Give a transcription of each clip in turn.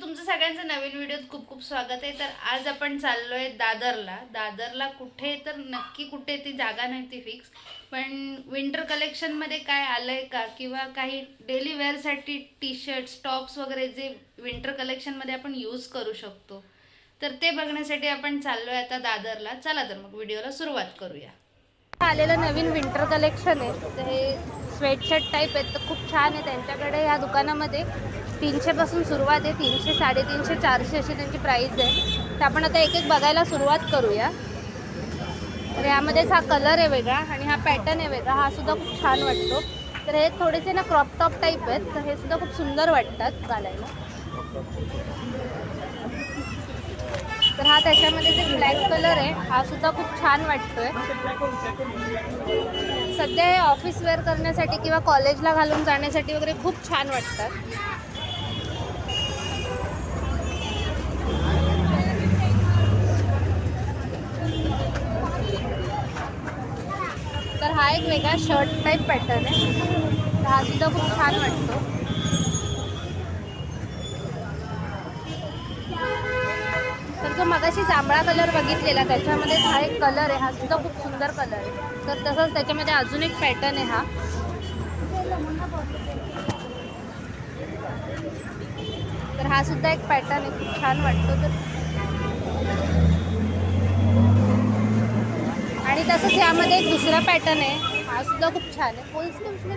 तुमचं सगळ्यांचं नवीन व्हिडिओत खूप खूप स्वागत आहे. तर आज आपण चाललोय दादरला. दादरला कुठे तर नक्की कुठे ती जागा नाही ती फिक्स पण विंटर कलेक्शनमध्ये काय आलंय का? किंवा काही डेली वेअरसाठी टी शर्ट्स टॉप्स वगैरे जे विंटर कलेक्शनमध्ये आपण यूज करू शकतो. तर ते बघण्यासाठी आपण चाललोय आता दादरला. चला तर मग व्हिडिओला सुरुवात करूया. आलेलं नवीन विंटर कलेक्शन आहे. तर हे स्वेटशर्ट टाईप आहेत. तर खूप छान आहे त्यांच्याकडे या दुकानामध्ये. तीनशेपासून सुरुवात आहे. तीनशे साडेतीनशे चारशे अशी त्यांची प्राईस आहे. तर आपण आता एक एक बघायला सुरुवात करूया. तर यामध्येच हा कलर आहे वेगळा आणि हा पॅटर्न आहे वेगळा. हा सुद्धा खूप छान वाटतो. तर हे थोडेसे ना क्रॉप टॉप टाईप आहेत. तर हे सुद्धा खूप सुंदर वाटतात घालायला. तर हा त्याच्यामध्ये जे ब्लॅक कलर आहे हा सुद्धा खूप छान वाटतोय. सध्या हे ऑफिस वेअर करण्यासाठी किंवा कॉलेजला घालून जाण्यासाठी वगैरे खूप छान वाटतात. तर हा एक वेगळा शर्ट टाईप पॅटर्न आहे. हा सुद्धा खूप छान वाटतो. तर जो मगाशी जांभळा कलर बघितलेला त्याच्यामध्ये हा एक कलर आहे. हा सुद्धा खूप सुंदर कलर आहे. तर तसंच त्याच्यामध्ये अजून एक पॅटर्न आहे हा. तर हा सुद्धा एक पॅटर्न आहे. खूप छान वाटतो. तर आणि तसंच यामध्ये एक दुसरा पॅटर्न आहे. हा सुद्धा खूप छान आहे. फुल स्लीव्ह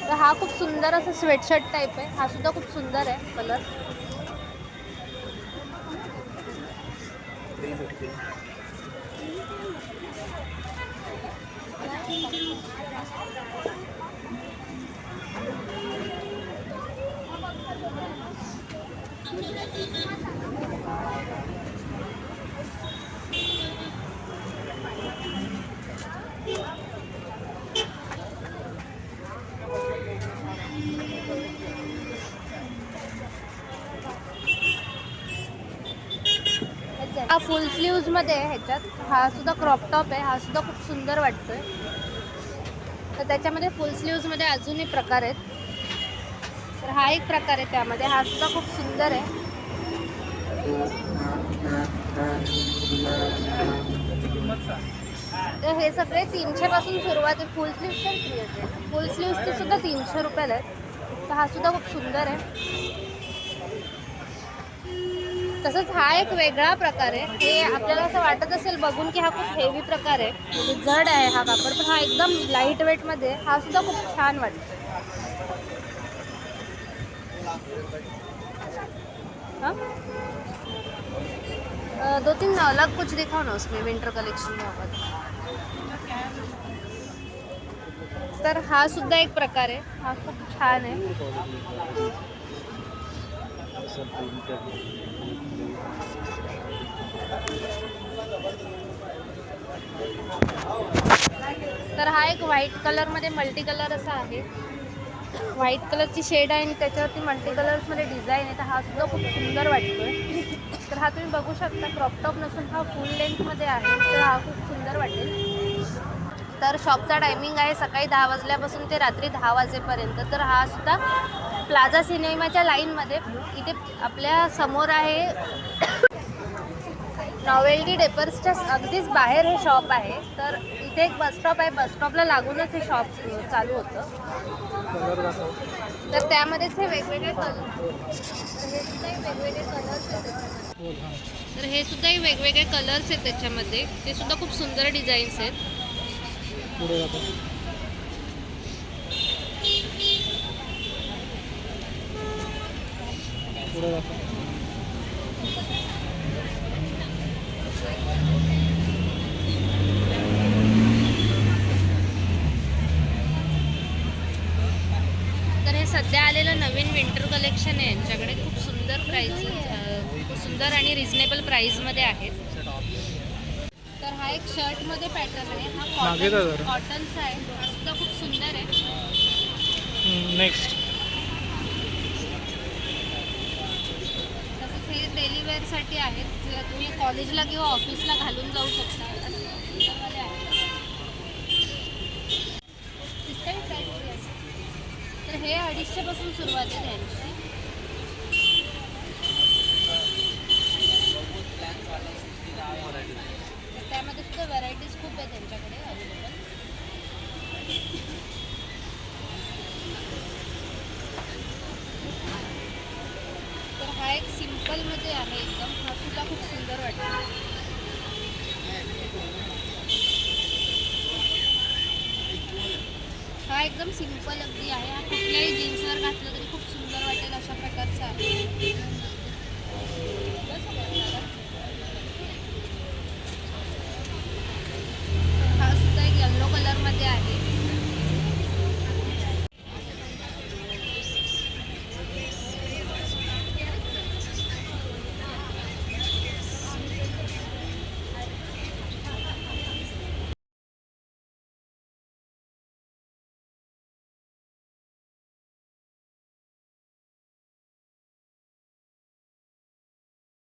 तर हा खूप सुंदर असं स्वेटशर्ट टाईप आहे. हा सुद्धा खूप सुंदर आहे कलर हा फुल स्लीव्जमध्ये आहे ह्याच्यात. हा सुद्धा क्रॉप टॉप आहे. हा सुद्धा खूप सुंदर वाटतोय. तर त्याच्यामध्ये फुल स्लीव्जमध्ये अजूनही प्रकार आहेत. तर हा एक प्रकार आहे त्यामध्ये. हा सुद्धा खूप सुंदर आहे. तर हे सगळे तीनशेपासून सुरुवात आहे. फुल स्लीव्ज तर फुल स्लीव्जचे सुद्धा तीनशे रुपयाला आहेत. तर हा सुद्धा खूप सुंदर आहे. तसंच हा एक वेगळा प्रकार आहे. हे आपल्याला असं वाटत असेल बघून की हा खूप हेवी प्रकार आहे. जड आहे हा कापड पण हा एकदम लाइट वेटमध्ये आहे. हा सुद्धा खूप छान वाटतो. दो तीन अलग कुछ दिखाओ ना उसमें विंटर कलेक्शन बाबत तर हा सुद्धा एक प्रकार आहे. हा खूप छान आहे. तर हा एक व्हाईट कलरमध्ये मल्टी कलर असा आहे. व्हाईट कलरची शेड आहे आणि त्याच्यावरती मल्टी कलर्समध्ये डिझाईन आहे. तर हा सुद्धा खूप सुंदर वाटतोय. तर हा तुम्ही बघू शकता क्रॉपटॉप नसून हा फुल लेंथमध्ये आहे. तर हा खूप सुंदर वाटेल. तर शॉपचा टायमिंग आहे सकाळी दहा वाजल्यापासून ते रात्री दहा वाजेपर्यंत. तर हा सुद्धा प्लाझा सिनेमाच्या लाईनमध्ये. इथे आपल्यासमोर आहे नॉवेल्टी डेपर्सच्या अगदीच बाहेर हे शॉप आहे. तर इथे एक बसस्टॉप आहे. बसस्टॉपला लागूनच हे शॉप चालू होतं. तर त्यामध्येच हे वेगवेगळे कलर हे सुद्धा एक वेगवेगळे कलर्स आहेत. तर हे सुद्धा वेगवेगळे कलर्स आहेत त्याच्यामध्ये. ते सुद्धा खूप सुंदर डिझाईन्स आहेत. पुढे जातो. तर हे सध्या आलेलं नवीन विंटर कलेक्शन आहे. यांच्याकडे खूप सुंदर प्राईस सुंदर आणि रिझनेबल प्राईसमध्ये आहेत. तर हा एक शर्टमध्ये पॅटर्न आहे. हा मागे जा कॉटन जरा. कॉटनचा आहे हा सुद्धा खूप सुंदर आहे. नेक्स्ट वेअरसाठी आहेत ज्या तुम्ही कॉलेजला किंवा ऑफिसला घालून जाऊ शकता. तर हे अडीचशेपासून सुरुवात आहे त्यांची. त्यामध्ये सुद्धा व्हरायटीज खूप आहे त्यांच्याकडे. एकदम सिंपल अगदी आहे. कुठल्याही जीन्सवर घातलं तरी